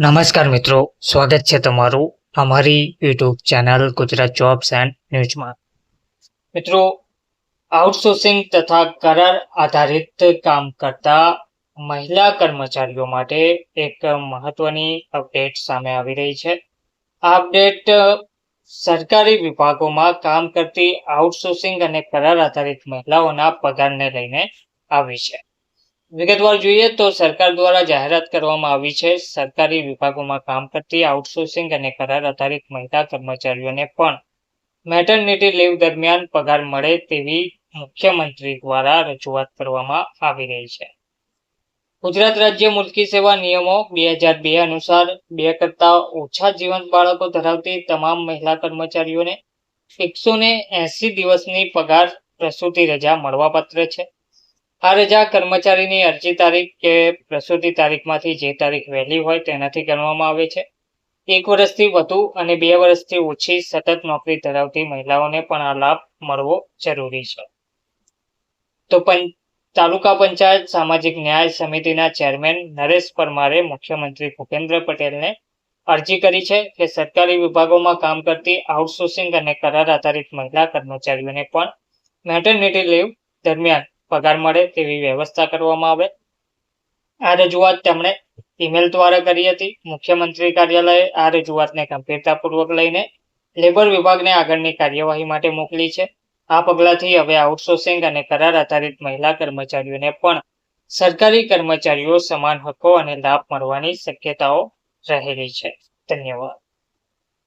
નમસ્કાર મિત્રો, સ્વાગત છે તમારું અમારી YouTube channel Gujarat jobs and ન્યૂઝમાં મિત્રો આઉટસોર્સિંગ તથા કરાર આધારિત કામ કરતા મહિલા કર્મચારીઓ માટે એક મહત્વની અપડેટ સામે આવી રહી છે. આ અપડેટ સરકારી વિભાગોમાં કામ કરતી આઉટસોર્સિંગ અને કરાર આધારિત મહિલાઓના પગારને લઈને આવી છે. વિગતવાર જોઈએ તો સરકાર દ્વારા જાહેરાત કરવામાં આવી છે. સરકારી વિભાગોમાં કામ કરતી આઉટસોર્સિંગ અને કરાર આધારિત મહિલા કર્મચારીઓને પણ મેટરનિટી લીવ દરમિયાન પગાર મળે તેવી મુખ્યમંત્રી દ્વારા રજૂઆત કરવામાં આવી રહી છે. ગુજરાત રાજ્ય મુલકી સેવા નિયમો બે હજાર બે અનુસાર બે કરતા ઓછા જીવંત બાળકો ધરાવતી તમામ મહિલા કર્મચારીઓને એકસો ને દિવસની પગાર પ્રસૂતિ રજા મળવાપાત્ર છે. આ રજા કર્મચારીની અરજી તારીખ કે પ્રસૂતિ તારીખમાંથી જે તારીખ વહેલી હોય તેનાથી ગણવામાં આવે છે. એક વર્ષથી વધુ અને બે વર્ષથી ઓછી સતત નોકરી ધરાવતી મહિલાઓને પણ આ લાભ મળવો જરૂરી છે. તો પંચ, તાલુકા પંચાયત સામાજિક ન્યાય સમિતિના ચેરમેન નરેશ પરમારે મુખ્યમંત્રી ભૂપેન્દ્ર પટેલને અરજી કરી છે કે સરકારી વિભાગોમાં કામ કરતી આઉટસોર્સિંગ અને કરાર આધારિત મહિલા કર્મચારીઓને પણ મેટર્નિટી લીવ દરમિયાન પગાર મળે તેવી વ્યવસ્થા કરવામાં આવે. આ રજૂઆત તેમણે ઈમેલ દ્વારા કરી હતી. મુખ્યમંત્રી કાર્યાલયે આ રજૂઆતને ગંભીરતાપૂર્વક લઈને લેબર વિભાગને આગળની કાર્યવાહી માટે મોકલી છે. આ પગલાંથી હવે આઉટસોર્સિંગ અને કરાર આધારિત મહિલા કર્મચારીઓને પણ સરકારી કર્મચારીઓ સમાન હકો અને લાભ મળવાની શક્યતાઓ રહેલી છે. ધન્યવાદ.